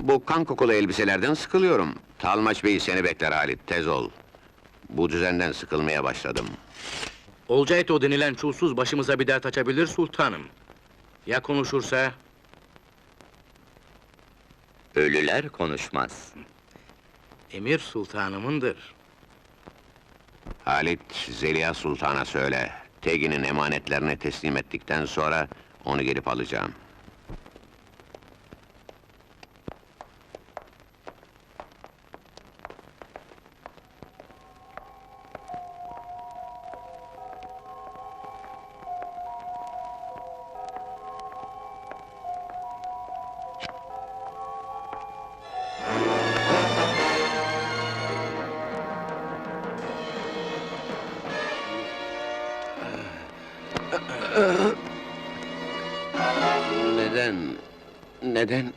Bu kan kokulu elbiselerden sıkılıyorum. Talmaç Bey seni bekler Halit, tez ol. Bu düzenden sıkılmaya başladım. Olcayto denilen çulsuz başımıza bir dert açabilir sultanım. Ya konuşursa? Ölüler konuşmaz. Emir sultanımındır. Halit, Zeliha Sultan'a söyle. Tegin'in emanetlerini teslim ettikten sonra onu gelip alacağım. Neden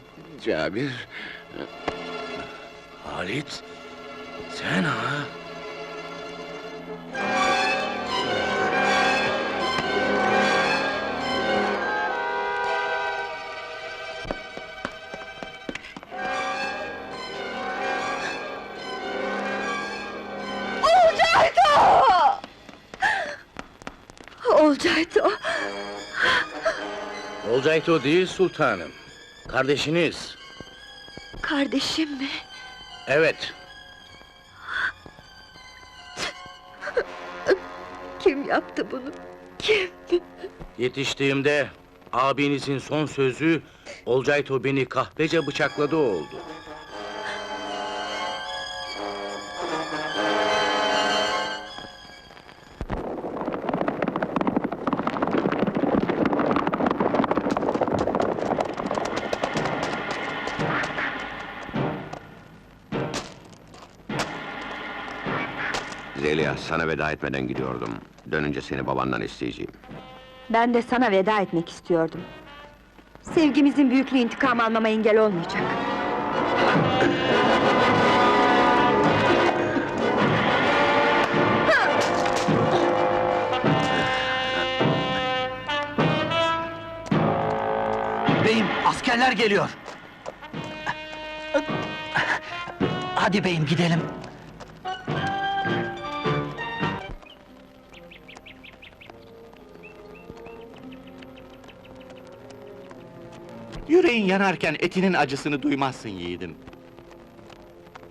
Cabir? Halit, sen ha? Olcayto! Olcayto değil sultanım. Kardeşiniz. Kardeşim mi? Evet, Kim yaptı bunu? Kim? yetiştiğimde abinizin son sözü Olcayto beni kahvece bıçakladı oldu. Zeliha, sana veda etmeden gidiyordum. Dönünce seni babandan isteyeceğim. Ben de sana veda etmek istiyordum. Sevgimizin büyüklüğü intikam almama engel olmayacak. Beyim, askerler geliyor. Hadi beyim gidelim. Yüreğin yanarken etinin acısını duymazsın yiğidim.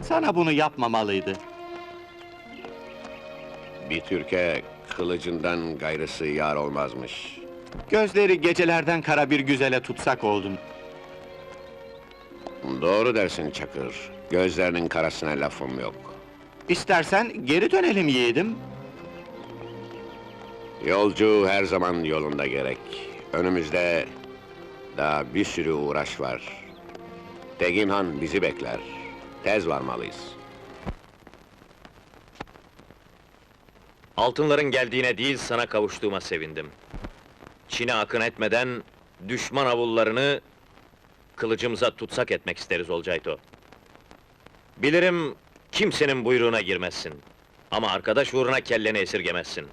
Sana bunu yapmamalıydı. Bir Türkiye kılıcından gayrısı yar olmazmış. Gözleri gecelerden kara bir güzele tutsak oldun. Doğru dersin Çakır. Gözlerinin karasına lafım yok. İstersen geri dönelim yiğidim. Yolcu her zaman yolunda gerek. Önümüzde daha bir sürü uğraş var. Tegin Han bizi bekler. Tez varmalıyız. Altınların geldiğine değil sana kavuştuğuma sevindim. Çin'e akın etmeden düşman avullarını kılıcımıza tutsak etmek isteriz Olcayto. Bilirim kimsenin buyruğuna girmezsin. Ama arkadaş uğruna kelleni esirgemezsin.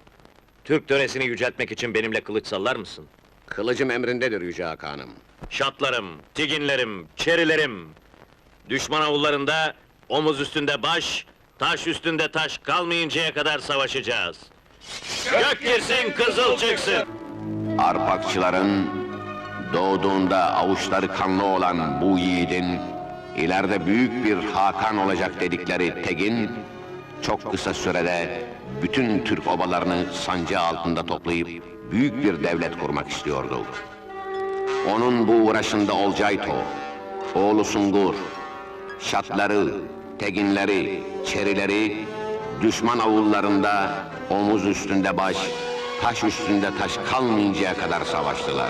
Türk töresini yüceltmek için benimle kılıç sallar mısın? Kılıcım emrindedir Yüce Hakan'ım. Şatlarım, tiginlerim, çerilerim. Düşman avullarında omuz üstünde baş, taş üstünde taş kalmayıncaya kadar savaşacağız. Gök girsin, kızıl çıksın. Arpakçıların doğduğunda avuçları kanlı olan bu yiğidin ileride büyük bir Hakan olacak dedikleri Tegin çok kısa sürede bütün Türk obalarını sancı altında toplayıp büyük bir devlet kurmak istiyordu. Onun bu uğraşında Olcayto, oğlu Sungur, şatları, teginleri, çerileri, düşman avullarında omuz üstünde baş, taş üstünde taş kalmayıncaya kadar savaştılar.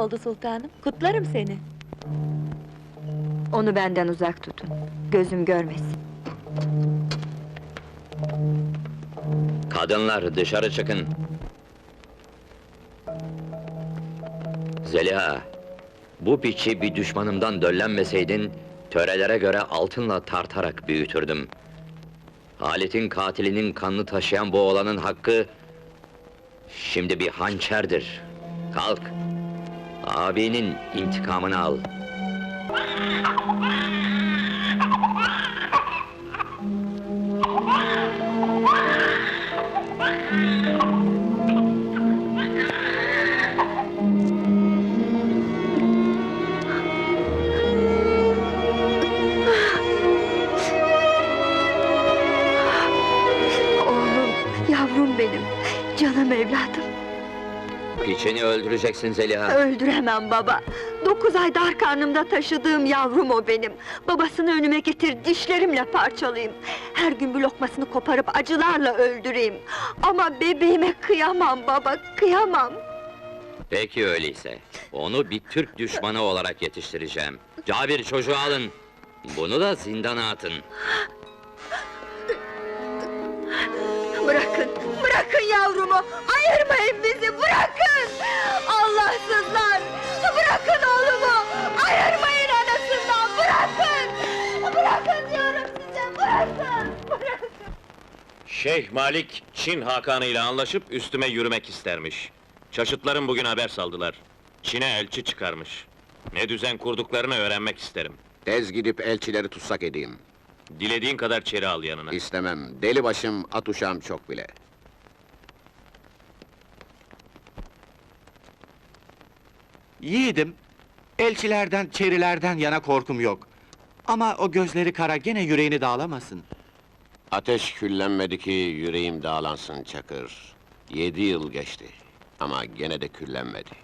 Oldu sultanım. Kutlarım seni. Onu benden uzak tutun. Gözüm görmesin. Kadınlar dışarı çıkın. Zeliha, bu piçi bir düşmanımdan döllenmeseydin... Törelere göre altınla tartarak büyütürdüm. Halit'in katilinin kanını taşıyan bu oğlanın hakkı... ...şimdi bir hançerdir. Kalk. Abinin intikamını al. Oğlum, yavrum benim, canım evladım. Piçini öldüreceksin Zeliha. Öldüremem baba. Dokuz ay dar karnımda taşıdığım yavrum o benim. Babasını önüme getir, dişlerimle parçalayayım. Her gün bir lokmasını koparıp acılarla öldüreyim. Ama bebeğime kıyamam baba, kıyamam. Peki öyleyse. Onu bir Türk düşmanı olarak yetiştireceğim. Cabir çocuğu alın. Bunu da zindana atın. Bırakın, bırakın yavrumu! Ayırmayın bizi, bırakın! Şeyh Malik, Çin Hakanı ile anlaşıp üstüme yürümek istermiş. Çaşıtlarım bugün haber saldılar. Çin'e elçi çıkarmış. Ne düzen kurduklarını öğrenmek isterim. Tez gidip elçileri tutsak edeyim. Dilediğin kadar çeri al yanına. İstemem, deli başım, at uşağım çok bile. Yiğidim, elçilerden, çerilerden yana korkum yok. Ama o gözleri kara gene yüreğini dağlamasın. Ateş küllenmedi ki yüreğim dağlansın Çakır. Yedi yıl geçti ama gene de küllenmedi.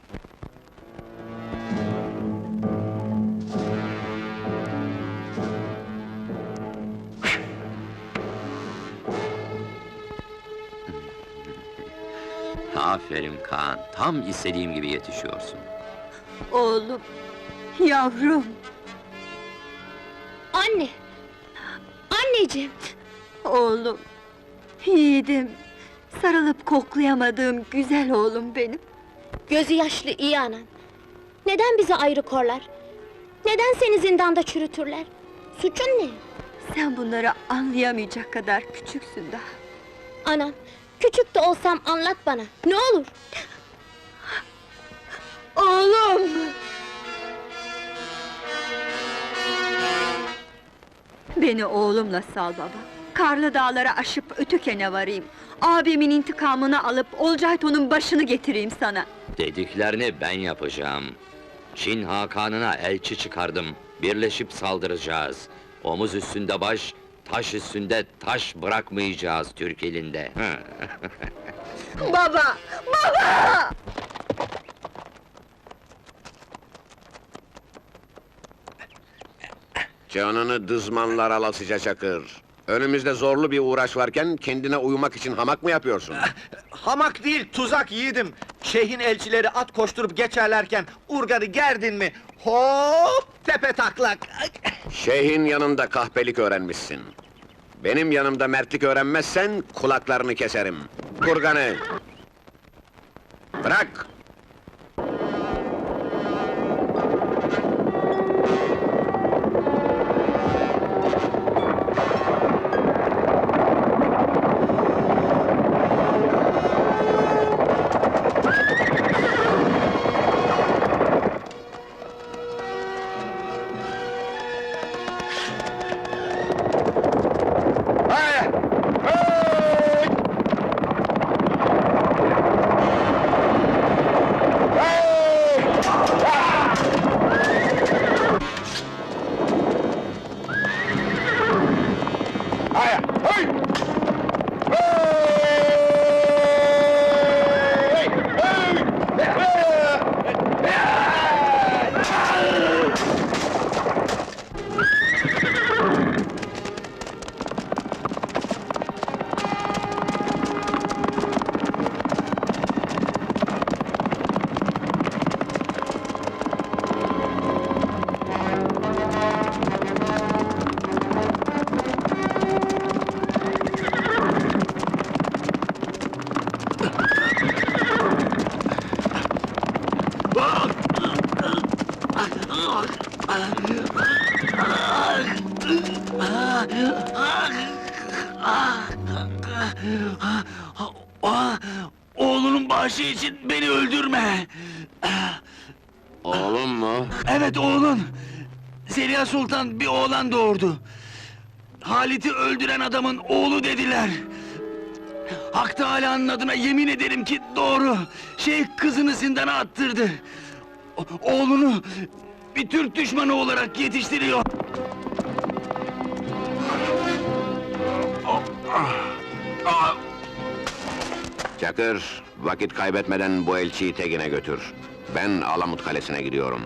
Aferin Kaan, tam istediğim gibi yetişiyorsun. Oğlum, yavrum, Anne! Anneciğim! Oğlum, yiğidim. Sarılıp koklayamadığım güzel oğlum benim. Gözü yaşlı iyi anan. Neden bizi ayrı korlar? Neden seni zindanda çürütürler? Suçun ne? Sen bunları anlayamayacak kadar küçüksün daha. Anam, küçük de olsam anlat bana. Ne olur? Oğlum! Beni oğlumla sal baba. Karlı dağları aşıp Ötüken'e varayım. Abimin intikamını alıp Olcayto'nun başını getireyim sana. Dediklerini ben yapacağım. Çin Hakan'ına elçi çıkardım. Birleşip saldıracağız. Omuz üstünde baş, taş üstünde taş bırakmayacağız Türk elinde. Baba! Baba! Canını dızmanlar alasıca Çakır. Önümüzde zorlu bir uğraş varken kendine uyumak için hamak mı yapıyorsun? Hamak değil, tuzak yiğidim. Şeyhin elçileri at koşturup geçerlerken urganı gerdin mi? Hop! Tepe taklak! Şeyhin yanında kahpelik öğrenmişsin. Benim yanımda mertlik öğrenmezsen kulaklarını keserim. Kurganı! Bırak! Oğlunun bağışı için beni öldürme! Oğlum mu? Evet oğlun! Zeliha Sultan bir oğlan doğurdu. Halit'i öldüren adamın oğlu dediler. Hak Teâlâ'nın adına yemin ederim ki doğru. Şeyh kızını zindana attırdı. O oğlunu bir Türk düşmanı olarak yetiştiriyor. Çakır, vakit kaybetmeden bu elçiyi Tegin'e götür. Ben Alamut Kalesi'ne gidiyorum.